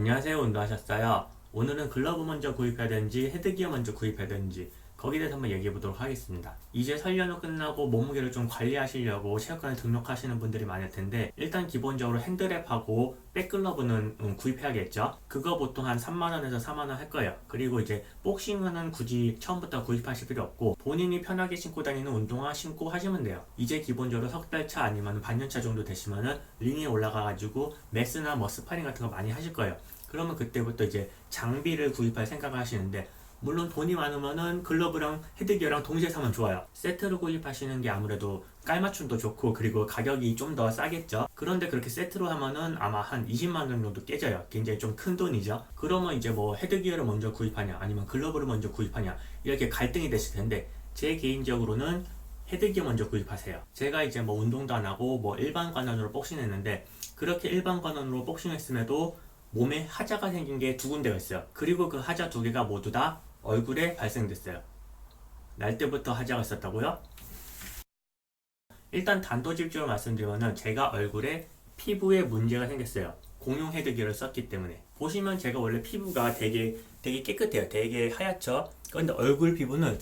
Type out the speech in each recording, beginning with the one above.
안녕하세요. 운동하셨어요? 오늘은 글러브 먼저 구입해야 되는지 헤드기어 먼저 구입해야 되는지 거기에 대해서 한번 얘기해 보도록 하겠습니다. 이제 설 연휴 끝나고 몸무게를 좀 관리하시려고 체육관에 등록하시는 분들이 많을 텐데 일단 기본적으로 핸드랩하고 백글러브는 음, 구입해야겠죠. 그거 보통 한 3만원에서 4만원 할 거예요. 그리고 이제 복싱화는 굳이 처음부터 구입하실 필요 없고 본인이 편하게 신고 다니는 운동화 신고 하시면 돼요. 이제 기본적으로 석 달 차 아니면 반년 차 정도 되시면은 링에 올라가가지고 매스나 뭐 스파링 같은 거 많이 하실 거예요. 그러면 그때부터 이제 장비를 구입할 생각을 하시는데 물론 돈이 많으면은 글러브랑 헤드기어랑 동시에 사면 좋아요. 세트로 구입하시는 게 아무래도 깔맞춤도 좋고 그리고 가격이 좀 더 싸겠죠. 그런데 그렇게 세트로 하면은 아마 한 20만 원 정도 깨져요. 굉장히 좀 큰 돈이죠. 그러면 이제 뭐 헤드기어를 먼저 구입하냐 아니면 글러브를 먼저 구입하냐 이렇게 갈등이 되실 텐데 제 개인적으로는 헤드기어 먼저 구입하세요. 제가 이제 뭐 운동도 안 하고 뭐 일반 관원으로 복싱했는데 그렇게 일반 관원으로 복싱했음에도 몸에 하자가 생긴 게 두 군데가 있어요. 그리고 그 하자 두 개가 모두 다 얼굴에 발생됐어요. 날 때부터 하자가 있었다고요? 일단 단도직입적으로 말씀드리면 제가 얼굴에 피부에 문제가 생겼어요. 공용 헤드기어를 썼기 때문에 보시면 제가 원래 피부가 되게 되게 깨끗해요. 되게 하얗죠. 그런데 얼굴 피부는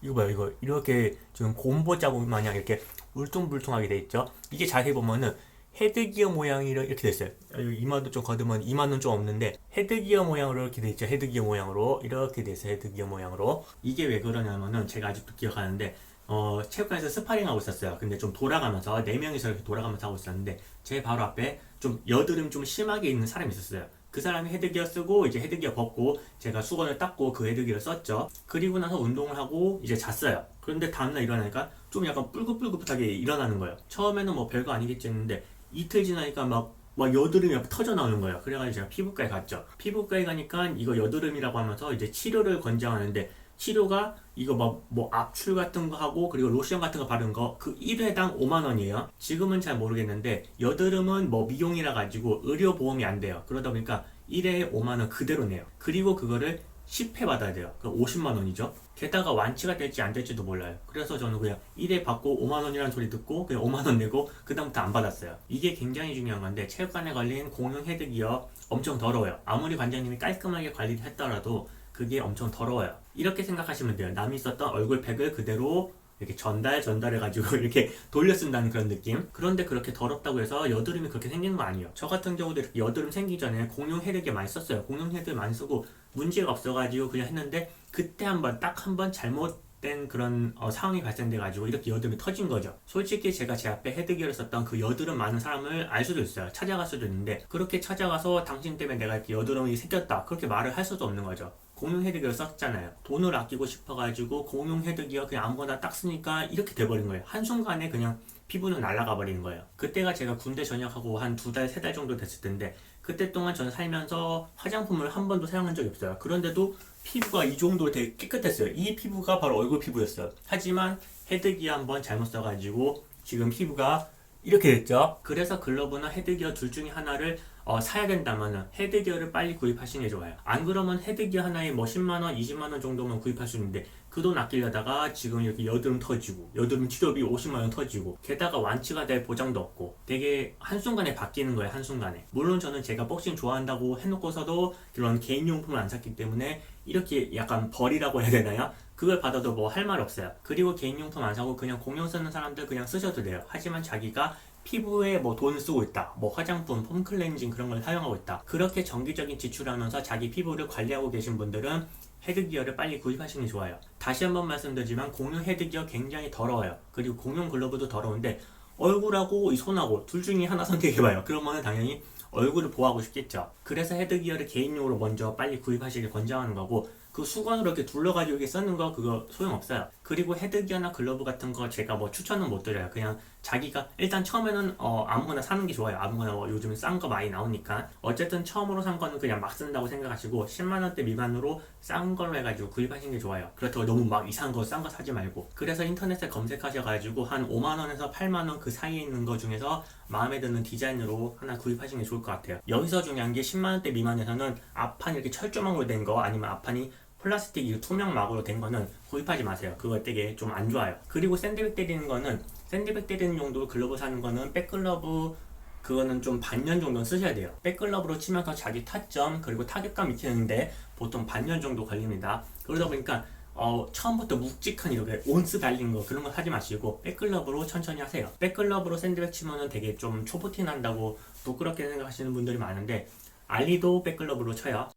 이거 봐요. 이거 이렇게 좀 곰보 자국 마냥 이렇게 울퉁불퉁하게 돼 있죠. 이게 자세히 보면은 헤드기어 모양이 이렇게 됐어요. 여기 이마도 좀 거두면 이마는 좀 없는데 헤드기어 모양으로 이렇게 돼 있죠. 헤드기어 모양으로 이렇게 돼서 헤드기어 모양으로 이게 왜 그러냐면은 제가 아직도 기억하는데 어, 체육관에서 스파링 하고 있었어요. 근데 좀 돌아가면서 네 명이서 이렇게 돌아가면서 하고 있었는데 제 바로 앞에 좀 여드름 좀 심하게 있는 사람이 있었어요. 그 사람이 헤드기어 쓰고 이제 헤드기어 벗고 제가 수건을 닦고 그 헤드기어를 썼죠. 그리고 나서 운동을 하고 이제 잤어요. 그런데 다음날 일어나니까 좀 약간 뿔긋뿔긋하게 일어나는 거예요. 처음에는 뭐 별거 아니겠지 했는데 이틀 지나니까 막, 막 여드름이 막 터져 나오는 거예요. 그래가지고 제가 피부과에 갔죠. 피부과에 가니까 이거 여드름이라고 하면서 이제 치료를 권장하는데 치료가 이거 뭐, 뭐 압출 같은 거 하고 그리고 로션 같은 거 바른 거 그 1회당 5만 원이에요. 지금은 잘 모르겠는데 여드름은 뭐 미용이라 가지고 의료 보험이 안 돼요. 그러다 보니까 1회에 5만 원 그대로 내요. 그리고 그거를 10회 받아야 돼요. 그 50만 원이죠. 게다가 완치가 될지 안 될지도 몰라요. 그래서 저는 그냥 1회 받고 5만 원이라는 소리 듣고 그냥 5만 원 내고 그다음부터 안 받았어요. 이게 굉장히 중요한 건데 체육관에 걸린 공용 헤드기어 엄청 더러워요. 아무리 관장님이 깔끔하게 관리를 했더라도 그게 엄청 더러워요. 이렇게 생각하시면 돼요. 남이 썼던 얼굴팩을 그대로 이렇게 전달 전달해 가지고 이렇게 돌려 쓴다는 그런 느낌. 그런데 그렇게 더럽다고 해서 여드름이 그렇게 생기는 거 아니에요. 저 같은 경우도 이렇게 여드름 생기기 전에 공용 헤드기 많이 썼어요. 공용 헤드 많이 쓰고 문제가 없어가지고 그냥 했는데 그때 한번 딱 한 번 잘못 된 그런 어, 상황이 발생돼 가지고 이렇게 여드름이 터진 거죠. 솔직히 제가 제 앞에 헤드기어를 썼던 그 여드름 많은 사람을 알 수도 있어요. 찾아갈 수도 있는데 그렇게 찾아가서 당신 때문에 내가 이렇게 여드름이 생겼다 그렇게 말을 할 수도 없는 거죠. 공용 헤드기어 썼잖아요. 돈을 아끼고 싶어가지고 공용 헤드기어 그냥 아무거나 딱 쓰니까 이렇게 돼버린 거예요. 한순간에 그냥 피부는 날아가 버리는 거예요. 그때가 제가 군대 전역하고 한 두 달, 세 달 정도 됐을 텐데 그때 동안 저는 살면서 화장품을 한 번도 사용한 적이 없어요. 그런데도 피부가 이 정도로 되게 깨끗했어요. 이 피부가 바로 얼굴 피부였어요. 하지만 헤드기어 한 번 잘못 써가지고 지금 피부가 이렇게 됐죠. 그래서 글러브나 헤드기어 둘 중에 하나를 어, 사야 된다면 헤드기어를 빨리 구입하시는 게 좋아요. 안 그러면 헤드기어 하나에 뭐 10만원, 20만원 정도면 구입할 수 있는데 그 돈 아끼려다가 지금 이렇게 여드름 터지고 여드름 치료비 50만원 터지고 게다가 완치가 될 보장도 없고 되게 한순간에 바뀌는 거예요. 한순간에. 물론 저는 제가 복싱 좋아한다고 해놓고서도 그런 개인용품을 안 샀기 때문에 이렇게 약간 벌이라고 해야 되나요? 그걸 받아도 뭐 할 말 없어요. 그리고 개인용품 안 사고 그냥 공용 쓰는 사람들 그냥 쓰셔도 돼요. 하지만 자기가 피부에 뭐 돈을 쓰고 있다. 뭐 화장품, 폼 클렌징 그런 걸 사용하고 있다. 그렇게 정기적인 지출하면서 자기 피부를 관리하고 계신 분들은 헤드기어를 빨리 구입하시는 게 좋아요. 다시 한번 말씀드리지만 공용 헤드기어 굉장히 더러워요. 그리고 공용 글러브도 더러운데 얼굴하고 이 손하고 둘 중에 하나 선택해봐요. 그러면 당연히 얼굴을 보호하고 싶겠죠. 그래서 헤드기어를 개인용으로 먼저 빨리 구입하시길 권장하는 거고 그 수건으로 이렇게 둘러가지고 이렇게 쓰는 거 그거 소용없어요. 그리고 헤드기어나 글러브 같은 거 제가 뭐 추천은 못 드려요. 그냥 자기가 일단 처음에는 어 아무거나 사는 게 좋아요. 아무거나 뭐 요즘 싼 거 많이 나오니까 어쨌든 처음으로 산 거는 그냥 막 쓴다고 생각하시고 10만 원대 미만으로 싼 걸로 해가지고 구입하시는 게 좋아요. 그렇다고 너무 막 이상한 거 싼 거 사지 말고 그래서 인터넷에 검색하셔가지고 한 5만 원에서 8만 원 그 사이에 있는 거 중에서 마음에 드는 디자인으로 하나 구입하시는 게 좋을 것 같아요. 여기서 중요한 게 10만 원대 미만에서는 앞판 이렇게 철조망으로 된 거 아니면 앞판이 플라스틱 이 투명 막으로 된 거는 구입하지 마세요. 그거 되게 좀 안 좋아요. 그리고 샌드백 때리는 거는 샌드백 때리는 용도로 글러브 사는 거는 백글러브 그거는 좀 반년 정도 쓰셔야 돼요. 백글러브로 치면서 자기 타점 그리고 타격감 익히는데 보통 반년 정도 걸립니다. 그러다 보니까 어, 처음부터 묵직한 이렇게 온스 달린 거 그런 거 하지 마시고 백글러브로 천천히 하세요. 백글러브로 샌드백 치면은 되게 좀 초보티 난다고 부끄럽게 생각하시는 분들이 많은데 알리도 백글러브로 쳐요.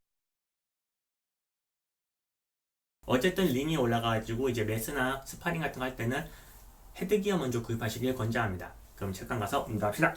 어쨌든 링이 올라가가지고 이제 매스나 스파링 같은 거 할 때는 헤드기어 먼저 구입하시길 권장합니다. 그럼 잠깐 가서 운동합시다.